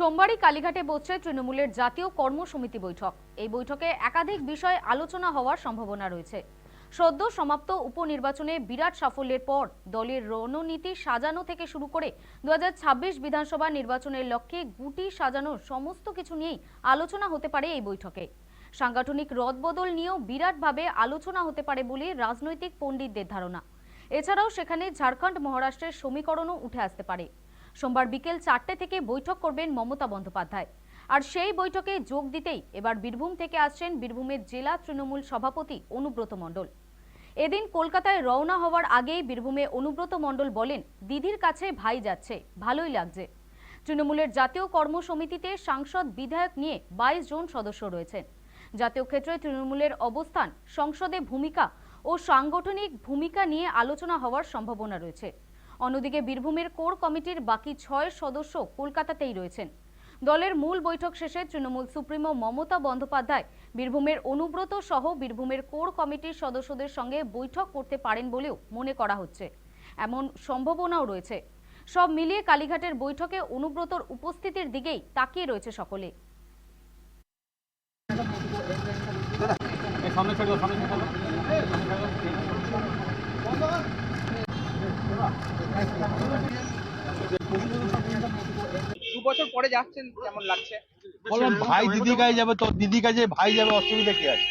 সোমবারই কালীঘাটে বসছে তৃণমূলের জাতীয় কর্মসমিতি বৈঠক। এই বৈঠকে একাধিক বিষয় আলোচনা হওয়ার সম্ভাবনা রয়েছে। সদ্য সমাপ্ত উপনির্বাচনে বিরাট সাফল্যের পর দলের রণনীতি সাজানো থেকে শুরু করে দু হাজার ছাব্বিশ বিধানসভা নির্বাচনের লক্ষ্যে গুটি সাজানোর সমস্ত কিছু নিয়েই আলোচনা হতে পারে এই বৈঠকে। সাংগঠনিক রদবদল নিয়েও বিরাটভাবে আলোচনা হতে পারে বলে রাজনৈতিক পণ্ডিতদের ধারণা। এছাড়াও সেখানে ঝাড়খণ্ড মহারাষ্ট্রের সমীকরণও উঠে আসতে পারে। সোমবার বিকেল চারটে থেকে বৈঠক করবেন মমতা বন্দ্যোপাধ্যায়। আর সেই বৈঠকে যোগ দিতেই এবার বীরভূম থেকে আসছেন বীরভূমের জেলা তৃণমূল সভাপতি অনুব্রত মণ্ডল। এদিন কলকাতায় রওনা হওয়ার আগেই বীরভূমে অনুব্রত মণ্ডল বলেন, দিদির কাছে ভাই যাচ্ছে, ভালোই লাগছে। তৃণমূলের জাতীয় কর্মসমিতিতে সাংসদ বিধায়ক নিয়ে বাইশ জন সদস্য রয়েছেন। জাতীয় ক্ষেত্রে তৃণমূলের অবস্থান, সংসদে ভূমিকা ও সাংগঠনিক ভূমিকা নিয়ে আলোচনা হওয়ার সম্ভাবনা রয়েছে। অন্যদিকে বীরভূমের কোর কমিটির বাকি ছয় সদস্য কলকাতাতেই রয়েছেন। দলের মূল বৈঠক শেষে তৃণমূল সুপ্রিমো মমতা বন্দ্যোপাধ্যায় বীরভূমের অনুব্রত সহ বীরভূমের কোর কমিটির সদস্যদের সঙ্গে বৈঠক করতে পারেন বলেও মনে করা হচ্ছে। এমন সম্ভাবনাও রয়েছে। সব মিলিয়ে কালীঘাটের বৈঠকে অনুব্রতর উপস্থিতির দিকেই তাকিয়ে রয়েছে সকলে। সামনে বছর পরে যাচ্ছেন, কেমন লাগছে? বললাম, ভাই দিদি কাই যাবে তো দিদি যে ভাই যাবে, অসুবিধা কি আছে?